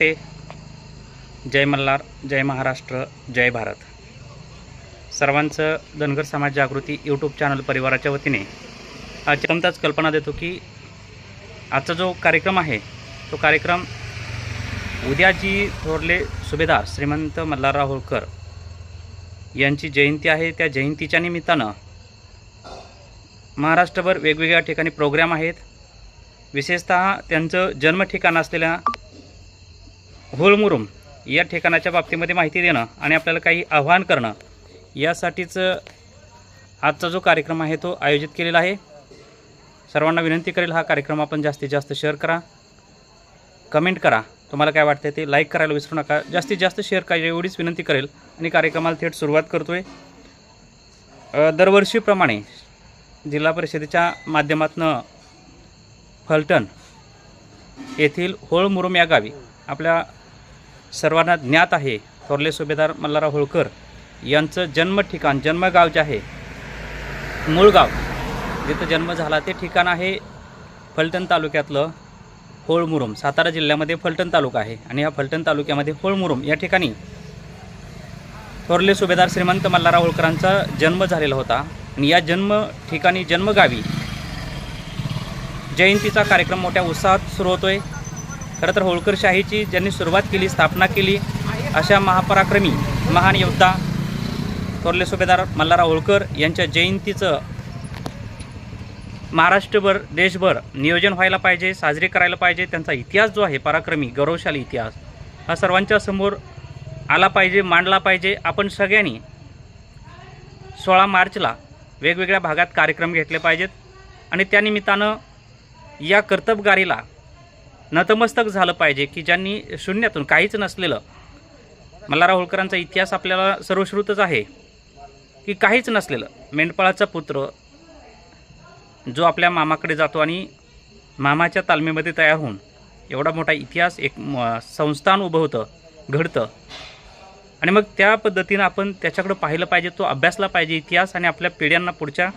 ते जय मल्हार जय महाराष्ट्र जय भारत. सर्वांचं धनगर समाज जागृती यूट्यूब चॅनल परिवाराच्या वतीने आज कल्पना देतो की आजचा जो कार्यक्रम आहे तो कार्यक्रम उद्या जी थोरले सुभेदार श्रीमंत मल्हारराव होळकर यांची जयंती आहे. त्या जयंतीच्या निमित्तानं महाराष्ट्रभर वेगवेगळ्या ठिकाणी प्रोग्राम आहेत. विशेषतः त्यांचं जन्मठिकाण असलेल्या होळमुरुम या ठिकाणाच्या बाबतीमध्ये माहिती देणं आणि आपल्याला काही आव्हान करणं यासाठीच आजचा जो कार्यक्रम आहे तो आयोजित केलेला आहे. सर्वांना विनंती करेल हा कार्यक्रम आपण जास्तीत जास्त शेअर करा कमेंट करा. तुम्हाला काय वाटतं ते लाईक करायला विसरू नका. जास्तीत जास्त शेअर करा एवढीच विनंती करेल आणि कार्यक्रमाला थेट सुरुवात करतो आहे दरवर्षीप्रमाणे जिल्हा परिषदेच्या माध्यमातून फलटण येथील होळमुरुम या गावी आपल्या सर्वांना ज्ञात आहे. थोरले सुभेदार मल्हारराव होळकर यांचं जन्म ठिकाण जन्मगाव जे आहे मूळगाव जिथं जन्म झाला ते ठिकाण आहे फलटण तालुक्यातलं होळमुरुम. सातारा जिल्ह्यामध्ये फलटण तालुका आहे आणि या फलटण तालुक्यामध्ये होळमुरुम या ठिकाणी थोरले सुभेदार श्रीमंत मल्हारराव होळकरांचा जन्म झालेला होता आणि या जन्म ठिकाणी जन्मगावी जयंतीचा कार्यक्रम मोठ्या उत्साहात सुरू होतोय. खरं तर होळकरशाहीची ज्यांनी सुरुवात केली स्थापना केली अशा महापराक्रमी महान योद्धा थोरले सुभेदार मल्हारराव होळकर यांच्या जयंतीचं महाराष्ट्रभर देशभर नियोजन व्हायला पाहिजे साजरे करायला पाहिजे त्यांचा इतिहास जो आहे पराक्रमी गौरवशाली इतिहास हा सर्वांच्या समोर आला पाहिजे मांडला पाहिजे. आपण सगळ्यांनी सोळा मार्चला वेगवेगळ्या भागात कार्यक्रम घेतले पाहिजेत. आणि त्यानिमित्तानं या कर्तबगारीला नतमस्तक झालं पाहिजे की ज्यांनी शून्यातून काहीच नसलेलं मल्हारराव होळकरांचा इतिहास आपल्याला सर्वश्रुतच आहे की काहीच नसलेलं मेंढपाळाचा पुत्र जो आपल्या मामाकडे जातो आणि मामाच्या तालमीमध्ये तयार होऊन एवढा मोठा इतिहास एक म- संस्थान उभं होतं घडतं. आणि मग त्या पद्धतीनं आपण त्याच्याकडं पाहिलं पाहिजे तो अभ्यासला पाहिजे इतिहास आणि आपल्या पिढ्यांना पुढच्या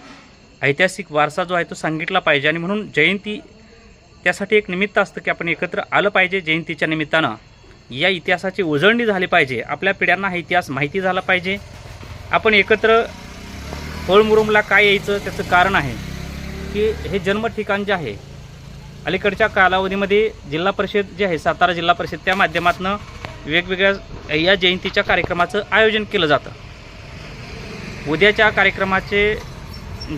ऐतिहासिक वारसा जो आहे तो सांगितला पाहिजे. आणि म्हणून जयंती त्यासाठी एक निमित्त असतं की आपण एकत्र आलं पाहिजे जयंतीच्या निमित्तानं. या इतिहासाची उजळणी झाली पाहिजे. आपल्या पिढ्यांना हा इतिहास माहिती झाला पाहिजे. आपण एकत्र होळमुरुमला काय यायचं त्याचं कारण आहे. की हे जन्म ठिकाण जे आहे अलीकडच्या कालावधीमध्ये जिल्हा परिषद जे आहे सातारा जिल्हा परिषद त्या माध्यमातून वेगवेगळ्या या जयंतीच्या कार्यक्रमाचं आयोजन केलं जातं. उद्याच्या कार्यक्रमाचे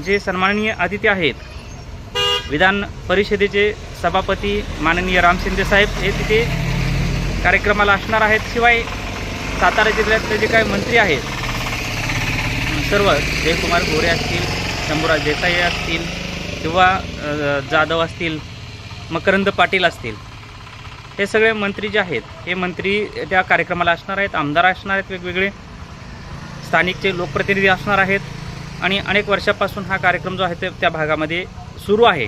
जे सन्माननीय अतिथी आहेत विधान परिषदेचे सभापती माननीय राम शिंदे साहेब हे तिथे कार्यक्रमाला असणार आहेत. शिवाय सातारा जिल्ह्यातले जे काही मंत्री आहेत सर्व जयकुमार गोरे असतील शंभूराज देसाई असतील किंवा जाधव असतील मकरंद पाटील असतील हे सगळे मंत्री जे आहेत हे मंत्री त्या कार्यक्रमाला असणार आहेत. आमदार असणार आहेत वेगवेगळे. स्थानिकचे लोकप्रतिनिधी असणार आहेत. आणि अनेक वर्षापासून हा कार्यक्रम जो आहे ते त्या भागामध्ये सुरू आहे.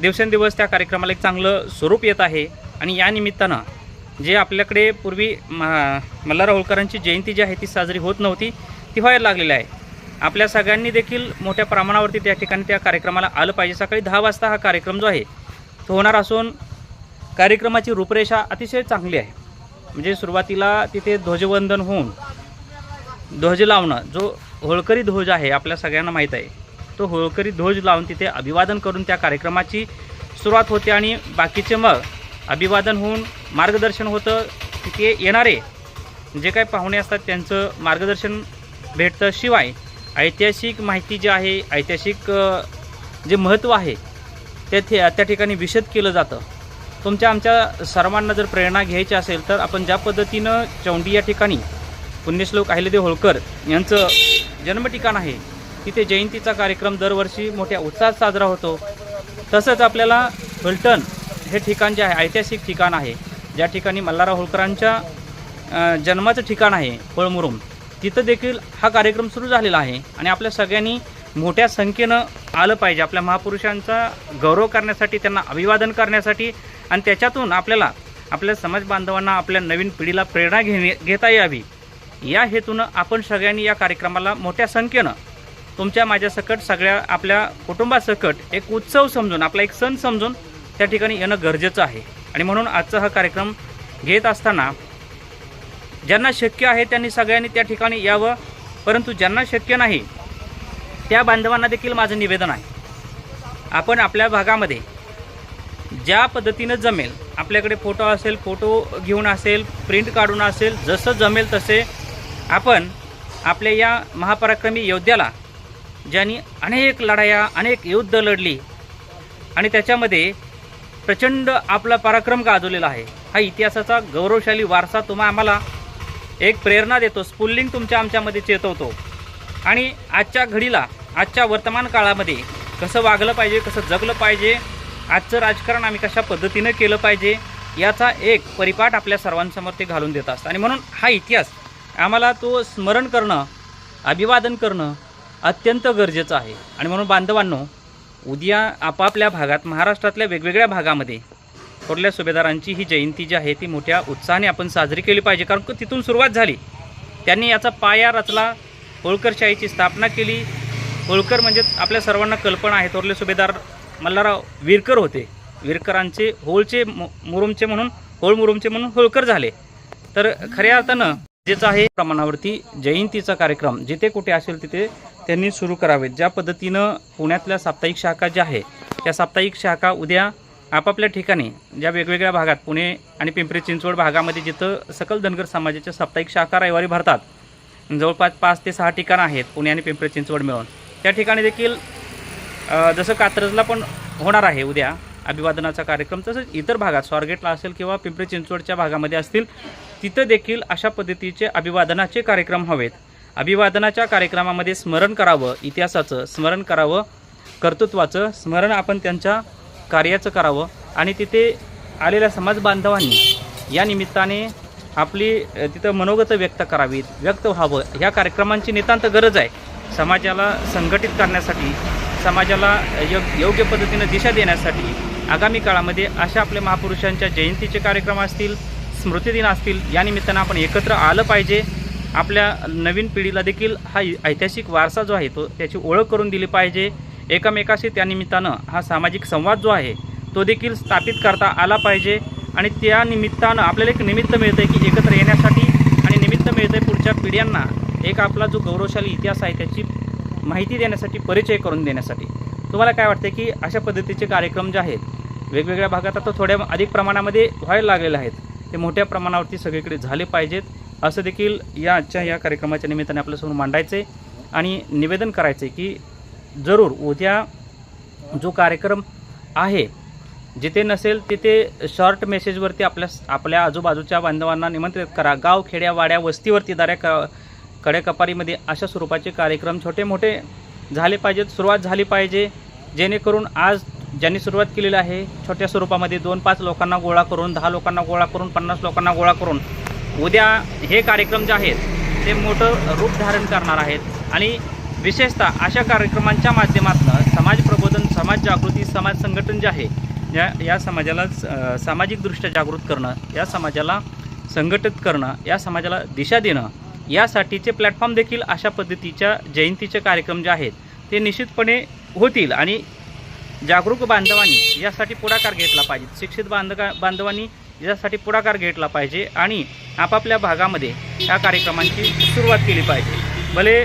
दिवसेंदिवस त्या कार्यक्रमाला एक चांगलं स्वरूप येत आहे आणि या निमित्तानं जे आपल्याकडे पूर्वी मल्हार होळकरांची जयंती जी आहे ती साजरी होत नव्हती ती व्हायला लागलेली आहे. आपल्या सगळ्यांनी देखील मोठ्या प्रमाणावरती त्या ठिकाणी त्या कार्यक्रमाला आलं पाहिजे. सकाळी दहा वाजता हा कार्यक्रम जो आहे तो होणार असून कार्यक्रमाची रूपरेषा अतिशय चांगली आहे. म्हणजे सुरुवातीला तिथे ध्वजवंदन होऊन ध्वज लावणं जो होळकरी ध्वज आहे आपल्या सगळ्यांना माहीत आहे. तो होळकरी ध्वज लावून तिथे अभिवादन करून त्या कार्यक्रमाची सुरुवात होते आणि बाकीचे मग अभिवादन होऊन मार्गदर्शन होतं. तिथे येणारे जे काही पाहुणे असतात त्यांचं मार्गदर्शन भेटतं. शिवाय ऐतिहासिक माहिती जी आहे ऐतिहासिक जे महत्त्व आहे ते त्या ठिकाणी विशद केलं जातं. तुमच्या आमच्या सर्वांना जर प्रेरणा घ्यायची असेल तर आपण ज्या पद्धतीनं चौंडी या ठिकाणी पुण्यश्लोक अहिल्यादेव होळकर यांचं जन्मठिकाण आहे तिथे जयंतीचा कार्यक्रम दरवर्षी मोठ्या उत्साहात साजरा होतो. तसंच आपल्याला फलटण हे ठिकाण जे आहे ऐतिहासिक ठिकाण आहे. ज्या ठिकाणी मल्हारराव होळकरांच्या जन्माचं ठिकाण आहे पळमुरुम. तिथं देखील हा कार्यक्रम सुरू झालेला आहे आणि आपल्या सगळ्यांनी मोठ्या संख्येनं आलं पाहिजे. आपल्या महापुरुषांचा गौरव करण्यासाठी त्यांना अभिवादन करण्यासाठी आणि त्याच्यातून आपल्याला आपल्या समाज बांधवांना आपल्या नवीन पिढीला प्रेरणा घेणे घेता यावी. या हेतूनं आपण सगळ्यांनी या कार्यक्रमाला मोठ्या संख्येनं तुमच्या माझ्यासकट सगळ्या आपल्या कुटुंबासकट एक उत्सव समजून आपला एक सण समजून त्या ठिकाणी येणं गरजेचं आहे. आणि म्हणून आजचा हा कार्यक्रम घेत असताना ज्यांना शक्य आहे त्यांनी सगळ्यांनी त्या ठिकाणी यावं. परंतु ज्यांना शक्य नाही त्या बांधवांना देखील माझं निवेदन आहे. आपण आपल्या भागामध्ये ज्या पद्धतीनं जमेल आपल्याकडे फोटो असेल फोटो घेऊन असेल प्रिंट काढून असेल जसं जमेल तसे आपण आपल्या या महापराक्रमी योद्ध्याला ज्यांनी अनेक लढाया अनेक युद्ध लढली आणि त्याच्यामध्ये प्रचंड आपला पराक्रम गाजवलेला आहे. हा इतिहासाचा गौरवशाली वारसा तुम्हा आम्हाला एक प्रेरणा देतो स्फुल्लिंग तुमच्या आमच्यामध्ये चेतवतो. आणि आजच्या घडीला आजच्या वर्तमान काळामध्ये कसं वागलं पाहिजे कसं जगलं पाहिजे आजचं राजकारण आम्ही कशा पद्धतीनं केलं पाहिजे याचा एक परिपाठ आपल्या सर्वांसमोर ते घालून देत असतं आणि म्हणून हा इतिहास आम्हाला तो स्मरण करणं अभिवादन करणं अत्यंत गरजेचं आहे. आणि म्हणून बांधवांनो उद्या आपापल्या भागात महाराष्ट्रातल्या वेगवेगळ्या भागामध्ये थोरल्या सुभेदारांची ही जयंती जी आहे ती मोठ्या उत्साहाने आपण साजरी केली पाहिजे. कारण तिथून सुरुवात झाली. त्यांनी याचा पाया रचला होळकरशाहीची स्थापना केली. होळकर म्हणजे आपल्या सर्वांना कल्पना आहे. थोरले सुभेदार मल्हारराव विरकर होते. विरकरांचे होळचे मु- मुरुमचे म्हणून होळ मुरुमचे म्हणून होळकर झाले. तर खऱ्या अर्थानं गरजेचं आहे प्रमाणावरती जयंतीचा कार्यक्रम. जिथे कुठे असेल तिथे त्यांनी सुरू करावेत. ज्या पद्धतीनं पुण्यातल्या साप्ताहिक शाखा ज्या आहे त्या साप्ताहिक शाखा उद्या आपापल्या ठिकाणी ज्या वेगवेगळ्या भागात पुणे आणि पिंपरी चिंचवड भागामध्ये जिथं सकल धनगर समाजाच्या साप्ताहिक शाखा रविवारी भरतात जवळपास पाच ते सहा ठिकाणं आहेत पुणे आणि पिंपरी चिंचवड मिळून. त्या ठिकाणी देखील जसं कात्रजला पण होणार आहे उद्या अभिवादनाचा कार्यक्रम तसंच इतर भागात स्वारगेटला असेल किंवा पिंपरी चिंचवडच्या भागामध्ये असतील तिथं देखील अशा पद्धतीचे अभिवादनाचे कार्यक्रम हवेत. अभिवादनाच्या कार्यक्रमामध्ये स्मरण करावं इतिहासाचं स्मरण करावं कर्तृत्वाचं स्मरण आपण त्यांच्या कार्याचं करावं आणि तिथे आलेल्या समाज बांधवांनी या निमित्ताने आपली तिथं मनोगत व्यक्त करावीत व्यक्त व्हावं. ह्या कार्यक्रमांची नितांत गरज आहे. समाजाला संघटित करण्यासाठी समाजाला योग योग्य पद्धतीनं दिशा देण्यासाठी आगामी काळामध्ये अशा आपल्या महापुरुषांच्या जयंतीचे कार्यक्रम असतील स्मृतिदिन असतील या निमित्तानं आपण एकत्र आलं पाहिजे. आपल्या नवीन पिढीला देखील हा ऐतिहासिक वारसा जो आहे तो त्याची ओळख करून दिली पाहिजे. एकमेकाशी त्यानिमित्तानं हा सामाजिक संवाद जो आहे तो देखील स्थापित करता आला पाहिजे. आणि त्या निमित्तानं आपल्याला एक निमित्त मिळतं आहे की एकत्र येण्यासाठी आणि निमित्त मिळतं आहे पुढच्या पिढ्यांना एक आपला जो गौरवशाली इतिहास आहे त्याची माहिती देण्यासाठी परिचय करून देण्यासाठी. तुम्हाला काय वाटतं की अशा पद्धतीचे कार्यक्रम जे आहेत वेगवेगळ्या भागात आता थोड्या अधिक प्रमाणामध्ये व्हायला लागलेले आहेत. ते मोठ्या प्रमाणावरती सगळीकडे झाले पाहिजेत. असं देखील या आजच्या या कार्यक्रमाच्या निमित्ताने आपल्यासमोर मांडायचे आणि निवेदन करायचे की जरूर उद्या जो कार्यक्रम आहे जिथे नसेल तिथे शॉर्ट मेसेजवरती आपल्या आपल्या आजूबाजूच्या बांधवांना निमंत्रित करा. गाव खेड्या वाड्या वस्तीवरती दाऱ्या क कडेकपारीमध्ये अशा स्वरूपाचे कार्यक्रम छोटे मोठे झाले पाहिजेत. सुरुवात झाली पाहिजे. जेणेकरून आज ज्यांनी सुरुवात केलेली आहे छोट्या स्वरूपामध्ये दोन पाच लोकांना गोळा करून दहा लोकांना गोळा करून पन्नास लोकांना गोळा करून उद्या हे कार्यक्रम जे आहेत ते मोठं रूप धारण करणार आहेत. आणि विशेषतः अशा कार्यक्रमांच्या माध्यमातून समाज प्रबोधन समाज जागृती समाज संघटन जे आहे या या समाजाला सामाजिकदृष्ट्या जागृत करणं या समाजाला संघटित करणं या समाजाला दिशा देणं यासाठीचे प्लॅटफॉर्म देखील अशा पद्धतीच्या जयंतीचे कार्यक्रम जे आहेत ते निश्चितपणे होतील. आणि जागरूक बांधवांनी यासाठी पुढाकार घेतला पाहिजे. शिक्षित बांधका बांधवांनी यासाठी पुढाकार घेतला पाहिजे आणि आपापल्या भागामध्ये या कार्यक्रमांची सुरुवात केली पाहिजे. भले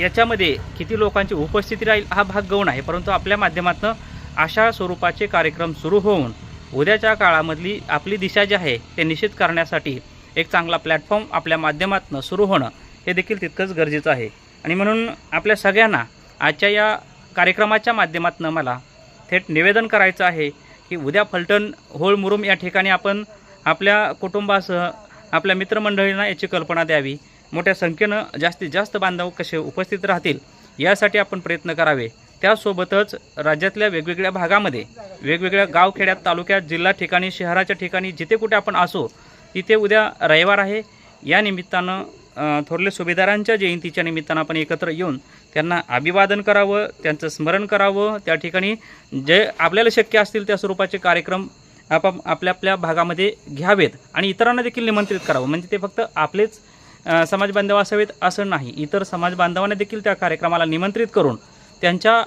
याच्यामध्ये किती लोकांची उपस्थिती राहील हा भाग गौण आहे परंतु आपल्या माध्यमातून अशा स्वरूपाचे कार्यक्रम सुरू होऊन उद्याच्या काळामधली आपली दिशा जी आहे ते निश्चित करण्यासाठी एक चांगला प्लॅटफॉर्म आपल्या माध्यमातून सुरू होणं हे देखील तितकंच गरजेचं आहे. आणि म्हणून आपल्या सगळ्यांना आजच्या या कार्यक्रमाच्या माध्यमातून मला थेट निवेदन करायचं आहे की उद्या फलटण होळ मुरुम या ठिकाणी आपण आपल्या कुटुंबासह आपल्या मित्रमंडळींना याची कल्पना द्यावी. मोठ्या संख्येनं जास्तीत जास्त बांधव कसे उपस्थित राहतील यासाठी आपण प्रयत्न करावे. त्यासोबतच राज्यातल्या वेगवेगळ्या भागामध्ये वेगवेगळ्या गावखेड्यात तालुक्यात जिल्हा ठिकाणी शहराच्या ठिकाणी जिथे कुठे आपण असो तिथे उद्या रविवार आहे. या निमित्तानं थोरले सुभेदारांच्या जयंतीच्या निमित्तानं आपण एकत्र येऊन त्यांना अभिवादन करावं त्यांचं स्मरण करावं. त्या ठिकाणी जे आपल्याला शक्य असतील त्या स्वरूपाचे कार्यक्रम आप आपल्या आपल्या भागामध्ये घ्यावेत आणि इतरांना देखील निमंत्रित करावं. म्हणजे ते फक्त आपलेच समाज बांधव असावेत असं नाही. इतर समाज बांधवांना देखील त्या कार्यक्रमाला निमंत्रित करून त्यांच्या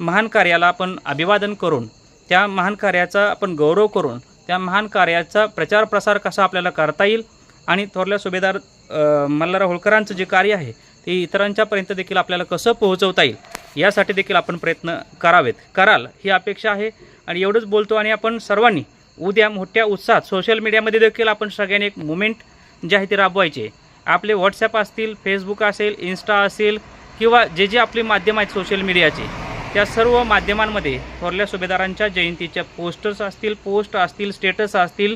महान कार्याला आपण अभिवादन करून त्या महान कार्याचा आपण गौरव करून त्या महान कार्याचा प्रचार प्रसार कसा आपल्याला करता येईल आणि थोरल्या सुभेदार अ, मल्हारराव होळकरांचं जे कार्य आहे ते इतरांच्यापर्यंत देखील आपल्याला कसं पोहोचवता येईल यासाठी देखील आपण प्रयत्न करावेत. कराल ही अपेक्षा आहे. आणि एवढंच बोलतो आणि आपण सर्वांनी उद्या मोठ्या उत्साहात सोशल मीडियामध्ये देखील आपण सगळ्यांनी एक मुवमेंट जे आहे ते राबवायचे. आपले व्हॉट्सॲप असतील फेसबुक असेल इन्स्टा असेल किंवा जे जे आपले माध्यम आहेत सोशल मीडियाचे त्या सर्व माध्यमांमध्ये थोरल्या सुभेदारांच्या जयंतीच्या पोस्टर्स असतील पोस्ट असतील स्टेटस असतील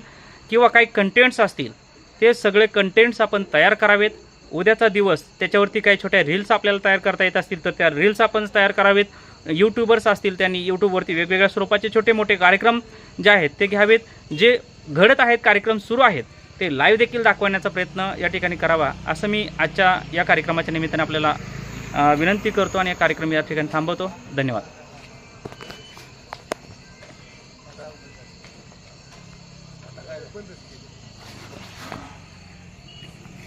किंवा काही कंटेंट्स असतील ते सगळे कंटेंट्स आपण तयार करावेत. उद्याचा दिवस त्याच्यावरती काही छोट्या रील्स आपल्याला तयार करता येत असतील तर त्या रील्स आपण तयार करावेत. यूट्यूबर्स असतील त्यांनी यूट्यूबवरती वेगवेगळ्या स्वरूपाचे छोटे मोठे कार्यक्रम जे आहेत ते घ्यावेत. जे घडत आहेत कार्यक्रम सुरू आहेत ते लाईव्ह देखील दाखवण्याचा प्रयत्न या ठिकाणी करावा असं मी आजच्या या कार्यक्रमाच्या निमित्ताने आपल्याला विनंती करतो आणि हा कार्यक्रम या ठिकाणी थांबवतो. धन्यवाद.